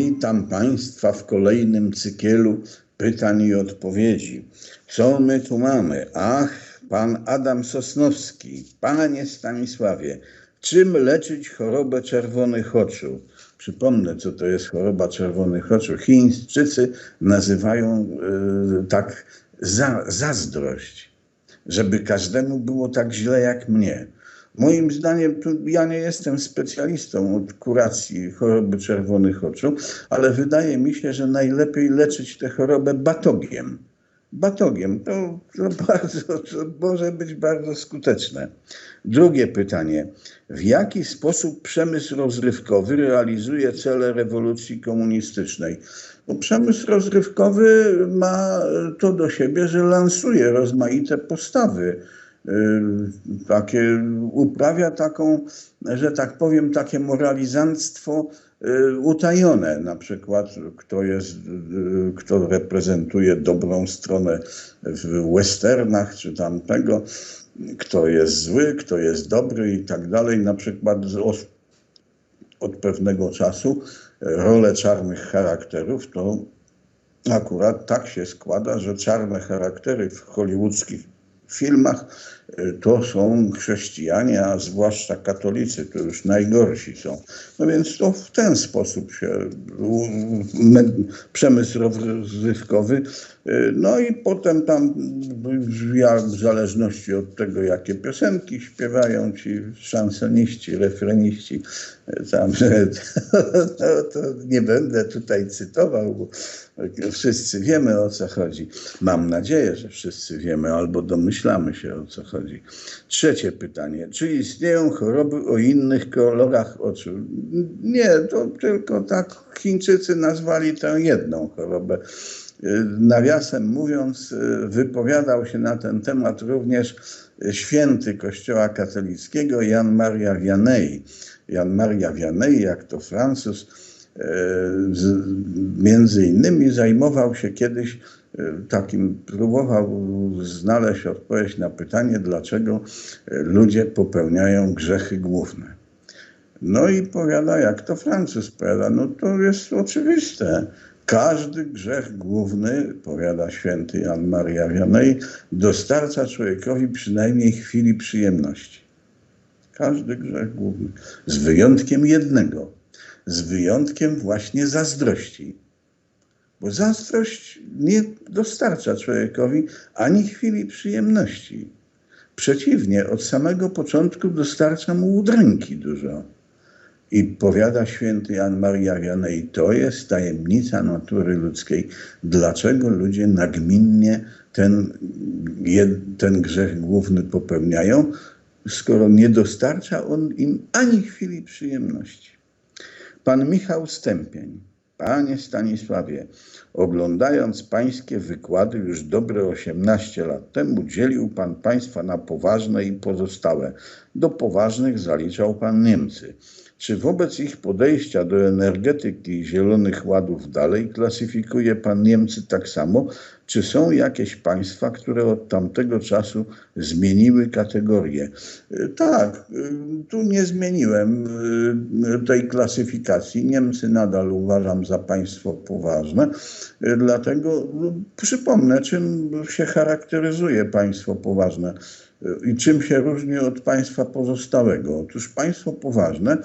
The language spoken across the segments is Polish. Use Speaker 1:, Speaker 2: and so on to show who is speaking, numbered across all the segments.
Speaker 1: Witam Państwa w kolejnym cykielu pytań i odpowiedzi. Co my tu mamy? Ach, pan Adam Sosnowski. Panie Stanisławie, czym leczyć chorobę czerwonych oczu? Przypomnę, co to jest choroba czerwonych oczu. Chińczycy nazywają y, tak za, zazdrość, żeby każdemu było tak źle jak mnie. Moim zdaniem, ja nie jestem specjalistą od kuracji choroby czerwonych oczu, ale wydaje mi się, że najlepiej leczyć tę chorobę batogiem. Batogiem to, to, bardzo, to może być bardzo skuteczne. Drugie pytanie. W jaki sposób przemysł rozrywkowy realizuje cele rewolucji komunistycznej? Bo przemysł rozrywkowy ma to do siebie, że lansuje rozmaite postawy takie, uprawia taką, że tak powiem, takie moralizantstwo y, utajone. Na przykład, kto jest, y, kto reprezentuje dobrą stronę w westernach czy tamtego, kto jest zły, kto jest dobry i tak dalej. Na przykład od pewnego czasu rolę czarnych charakterów to akurat tak się składa, że czarne charaktery w hollywoodzkich viel macht, to są chrześcijanie, a zwłaszcza katolicy, to już najgorsi są. No więc to w ten sposób się przemysł rozrywkowy, y, no i potem tam w zależności od tego, jakie piosenki śpiewają ci szansoniści, refreniści, y, tam, to, to nie będę tutaj cytował, bo wszyscy wiemy o co chodzi. Mam nadzieję, że wszyscy wiemy albo domyślamy się o co chodzi. Trzecie pytanie. Czy istnieją choroby o innych kolorach oczu? Nie, to tylko tak Chińczycy nazwali tę jedną chorobę. Nawiasem mówiąc, wypowiadał się na ten temat również święty Kościoła katolickiego Jan Maria Vianney. Jan Maria Vianney, jak to Francuz, między innymi zajmował się kiedyś takim, próbował znaleźć odpowiedź na pytanie, dlaczego ludzie popełniają grzechy główne. No i powiada, jak to Francuz powiada, no to jest oczywiste. Każdy grzech główny, powiada święty Jan Maria Vianney, dostarcza człowiekowi przynajmniej chwili przyjemności. Każdy grzech główny, z wyjątkiem jednego – z wyjątkiem właśnie zazdrości. Bo zazdrość nie dostarcza człowiekowi ani chwili przyjemności. Przeciwnie, od samego początku dostarcza mu udręki dużo. I powiada święty Jan Maria Wianej, to jest tajemnica natury ludzkiej. Dlaczego ludzie nagminnie ten, ten grzech główny popełniają, skoro nie dostarcza on im ani chwili przyjemności. Pan Michał Stępień. Panie Stanisławie, oglądając pańskie wykłady już dobre 18 lat temu, dzielił pan państwa na poważne i pozostałe. Do poważnych zaliczał pan Niemcy. Czy wobec ich podejścia do energetyki i zielonych ładów dalej klasyfikuje pan Niemcy tak samo? Czy są jakieś państwa, które od tamtego czasu zmieniły kategorię? Tak, tu nie zmieniłem y, tej klasyfikacji. Niemcy nadal uważam za państwo poważne. Dlatego no, przypomnę, czym się charakteryzuje państwo poważne i czym się różni od państwa pozostałego. Otóż państwo poważne,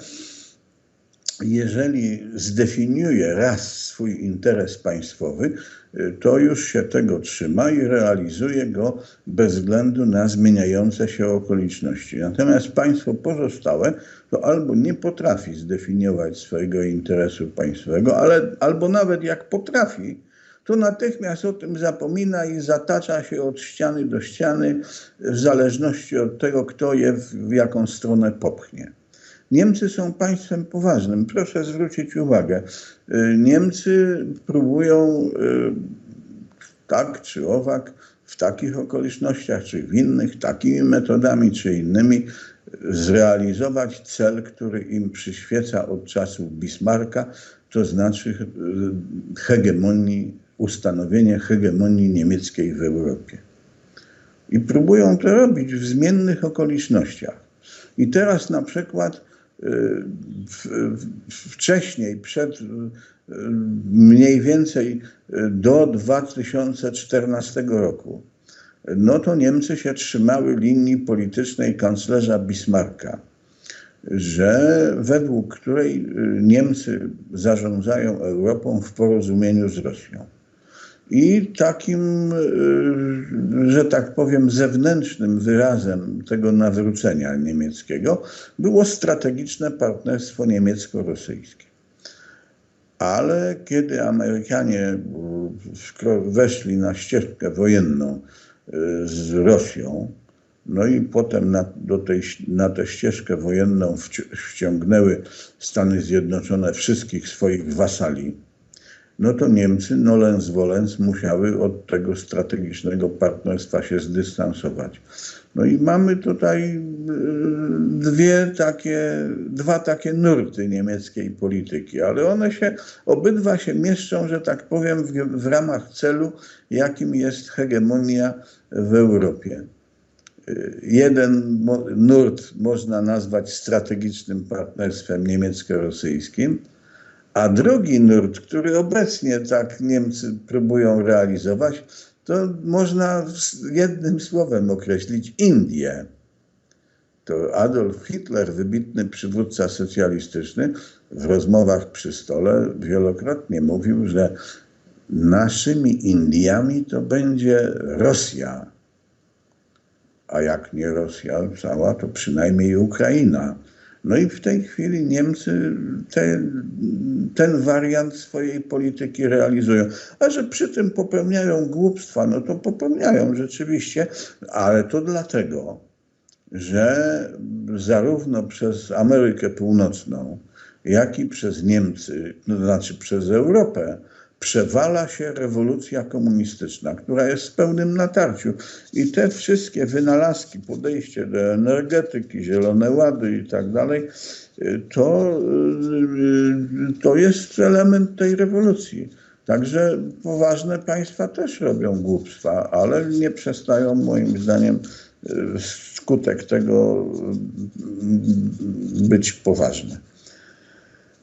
Speaker 1: jeżeli zdefiniuje raz swój interes państwowy, to już się tego trzyma i realizuje go bez względu na zmieniające się okoliczności. Natomiast państwo pozostałe to albo nie potrafi zdefiniować swojego interesu państwowego, ale, albo nawet jak potrafi, to natychmiast o tym zapomina i zatacza się od ściany do ściany w zależności od tego, kto je w, w jaką stronę popchnie. Niemcy są państwem poważnym. Proszę zwrócić uwagę. Y, Niemcy próbują y, tak czy owak, w takich okolicznościach, czy w innych, takimi metodami, czy innymi, zrealizować cel, który im przyświeca od czasów Bismarcka, to znaczy y, hegemonii ustanowienie hegemonii niemieckiej w Europie. I próbują to robić w zmiennych okolicznościach. I teraz na przykład wcześniej, przed mniej więcej do 2014 roku, no to Niemcy się trzymały linii politycznej kanclerza Bismarcka, że według której Niemcy zarządzają Europą w porozumieniu z Rosją. I takim, y, że tak powiem, zewnętrznym wyrazem tego nawrócenia niemieckiego było strategiczne partnerstwo niemiecko-rosyjskie. Ale kiedy Amerykanie weszli na ścieżkę wojenną y, z Rosją, no i potem na, do tej, na tę ścieżkę wojenną wciągnęły Stany Zjednoczone wszystkich swoich wasali, no to Niemcy nolens volens musiały od tego strategicznego partnerstwa się zdystansować. No i mamy tutaj y, dwie takie, dwa takie nurty niemieckiej polityki, ale one się, obydwa się mieszczą, że tak powiem, w, w ramach celu, jakim jest hegemonia w Europie. Y, jeden nurt można nazwać strategicznym partnerstwem niemiecko-rosyjskim, a drugi nurt, który obecnie tak Niemcy próbują realizować, to można jednym słowem określić Indię. To Adolf Hitler, wybitny przywódca socjalistyczny, w rozmowach przy stole wielokrotnie mówił, że naszymi Indiami to będzie Rosja. A jak nie Rosja cała, to przynajmniej Ukraina. No i w tej chwili Niemcy te, ten wariant swojej polityki realizują. A że przy tym popełniają głupstwa, no to popełniają rzeczywiście, ale to dlatego, że zarówno przez Amerykę Północną, jak i przez Niemcy, to znaczy przez Europę, przewala się rewolucja komunistyczna, która jest w pełnym natarciu. I te wszystkie wynalazki, podejście do energetyki, zielone łady i tak dalej, to, to jest element tej rewolucji. Także poważne państwa też robią głupstwa, ale nie przestają moim zdaniem skutek tego być poważny.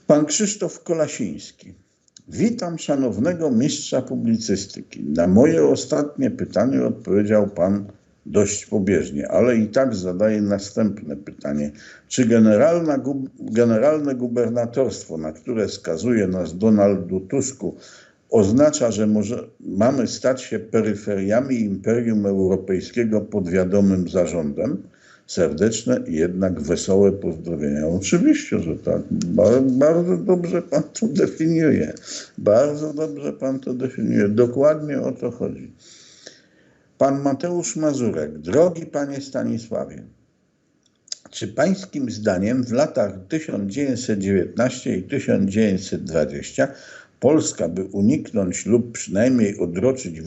Speaker 1: Pan Krzysztof Kolasiński. Witam szanownego mistrza publicystyki. Na moje ostatnie pytanie odpowiedział pan dość pobieżnie, ale i tak zadaję następne pytanie. Czy generalna, generalne gubernatorstwo, na które skazuje nas Donaldu Tusku, oznacza, że może mamy stać się peryferiami Imperium Europejskiego pod wiadomym zarządem? Serdeczne i jednak wesołe pozdrowienia. Oczywiście, że tak. Bardzo dobrze pan to definiuje. Bardzo dobrze pan to definiuje. Dokładnie o to chodzi. Pan Mateusz Mazurek. Drogi panie Stanisławie, czy pańskim zdaniem w latach 1919 i 1920 Polska, by uniknąć lub przynajmniej odroczyć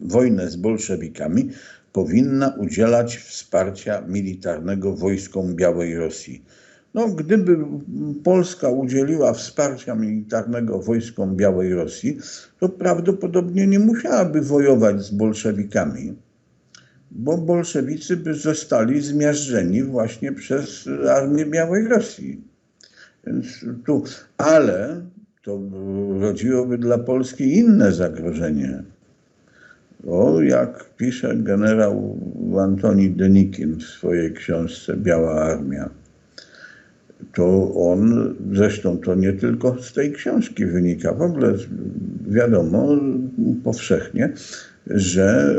Speaker 1: wojnę z bolszewikami, powinna udzielać wsparcia militarnego wojskom Białej Rosji. No, gdyby Polska udzieliła wsparcia militarnego wojskom Białej Rosji, to prawdopodobnie nie musiałaby wojować z bolszewikami, bo bolszewicy by zostali zmiażdżeni właśnie przez armię Białej Rosji. Więc tu, ale to rodziłoby dla Polski inne zagrożenie. O, jak pisze generał Antoni Denikin w swojej książce Biała Armia, to on, zresztą to nie tylko z tej książki wynika, w ogóle wiadomo powszechnie, że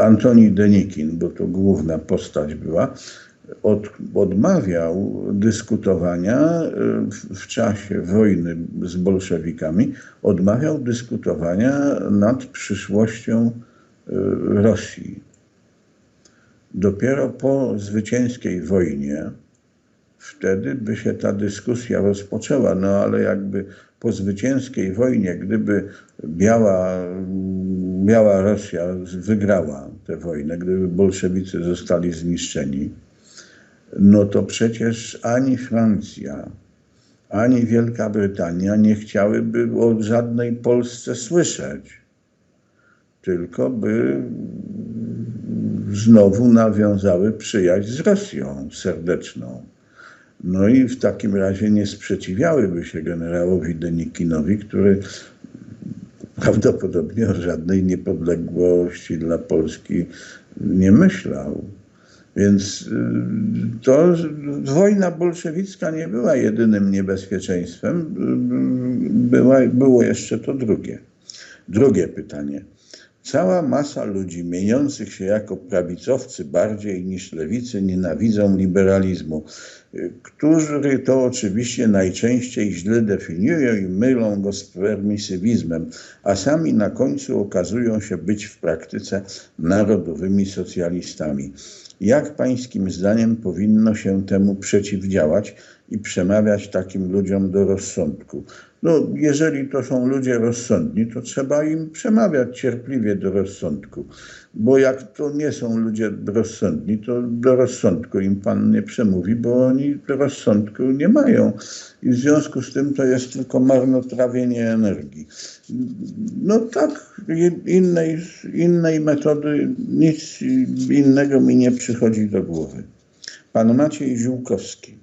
Speaker 1: Antoni Denikin, bo to główna postać była, od, odmawiał dyskutowania y, w, w, czasie wojny z bolszewikami, odmawiał dyskutowania nad przyszłością y, Rosji. Dopiero po zwycięskiej wojnie wtedy by się ta dyskusja rozpoczęła, no ale jakby po zwycięskiej wojnie, gdyby Biała, Biała Rosja wygrała tę wojnę, gdyby bolszewicy zostali zniszczeni, no to przecież ani Francja, ani Wielka Brytania nie chciałyby o żadnej Polsce słyszeć, tylko by znowu nawiązały przyjaźń z Rosją serdeczną. No i w takim razie nie sprzeciwiałyby się generałowi Denikinowi, który prawdopodobnie o żadnej niepodległości dla Polski nie myślał. Więc y, to wojna bolszewicka nie była jedynym niebezpieczeństwem. Y, Była, było jeszcze to drugie. Drugie pytanie. Cała masa ludzi mieniących się jako prawicowcy bardziej niż lewicy nienawidzą liberalizmu, którzy to oczywiście najczęściej źle definiują i mylą go z permisywizmem, a sami na końcu okazują się być w praktyce narodowymi socjalistami. Jak pańskim zdaniem powinno się temu przeciwdziałać i przemawiać takim ludziom do rozsądku? No, jeżeli to są ludzie rozsądni, to trzeba im przemawiać cierpliwie do rozsądku, bo jak to nie są ludzie rozsądni, to do rozsądku im pan nie przemówi, bo oni rozsądku nie mają. I w związku z tym to jest tylko marnotrawienie energii. No tak, innej, innej metody, nic innego mi nie przychodzi do głowy. Pan Maciej Ziółkowski.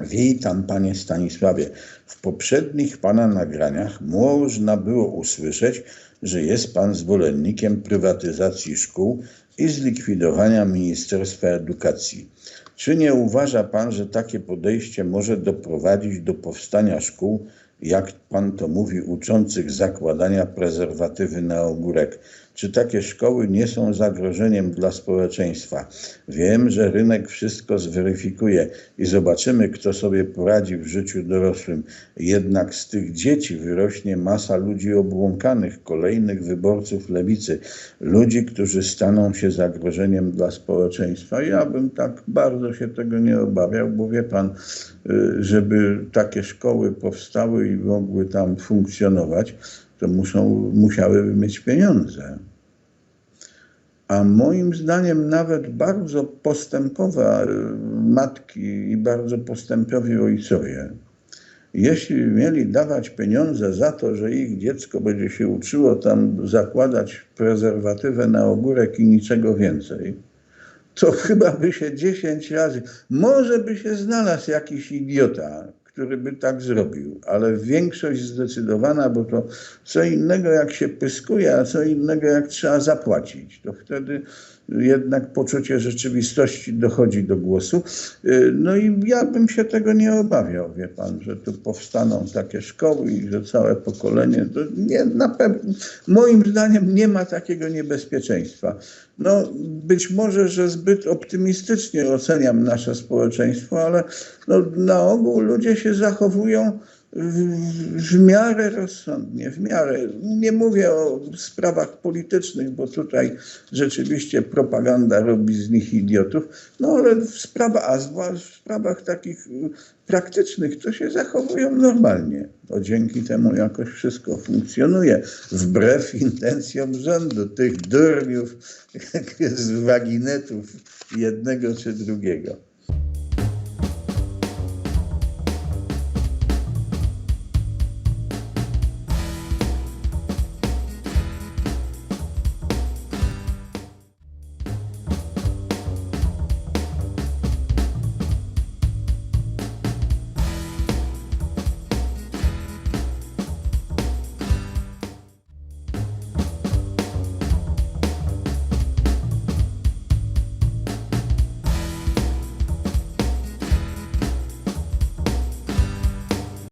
Speaker 1: Witam, panie Stanisławie. W poprzednich pana nagraniach można było usłyszeć, że jest pan zwolennikiem prywatyzacji szkół i zlikwidowania Ministerstwa Edukacji. Czy nie uważa pan, że takie podejście może doprowadzić do powstania szkół, jak pan to mówi, uczących zakładania prezerwatywy na ogórek? Czy takie szkoły nie są zagrożeniem dla społeczeństwa? Wiem, że rynek wszystko zweryfikuje i zobaczymy, kto sobie poradzi w życiu dorosłym. Jednak z tych dzieci wyrośnie masa ludzi obłąkanych, kolejnych wyborców lewicy, ludzi, którzy staną się zagrożeniem dla społeczeństwa. Ja bym tak bardzo się tego nie obawiał, bo wie pan, y, żeby takie szkoły powstały i mogły tam funkcjonować, to muszą, musiałyby mieć pieniądze. A moim zdaniem nawet bardzo postępowe matki i bardzo postępowi ojcowie, jeśli mieli dawać pieniądze za to, że ich dziecko będzie się uczyło tam zakładać prezerwatywę na ogórek i niczego więcej, to chyba by się 10 razy, może by się znalazł jakiś idiota, który by tak zrobił, ale większość zdecydowana, bo to co innego jak się pyskuje, a co innego jak trzeba zapłacić. To wtedy jednak poczucie rzeczywistości dochodzi do głosu. No i ja bym się tego nie obawiał, wie pan, że tu powstaną takie szkoły i że całe pokolenie, to nie, na pewno, moim zdaniem nie ma takiego niebezpieczeństwa. No, być może, że zbyt optymistycznie oceniam nasze społeczeństwo, ale no, na ogół ludzie się zachowują w, w miarę rozsądnie, w miarę. Nie mówię o sprawach politycznych, bo tutaj rzeczywiście propaganda robi z nich idiotów, no ale w sprawach, a zwłaszcza w sprawach takich praktycznych, to się zachowują normalnie. To dzięki temu jakoś wszystko funkcjonuje, wbrew intencjom rządu, tych durniów z waginetów jednego czy drugiego.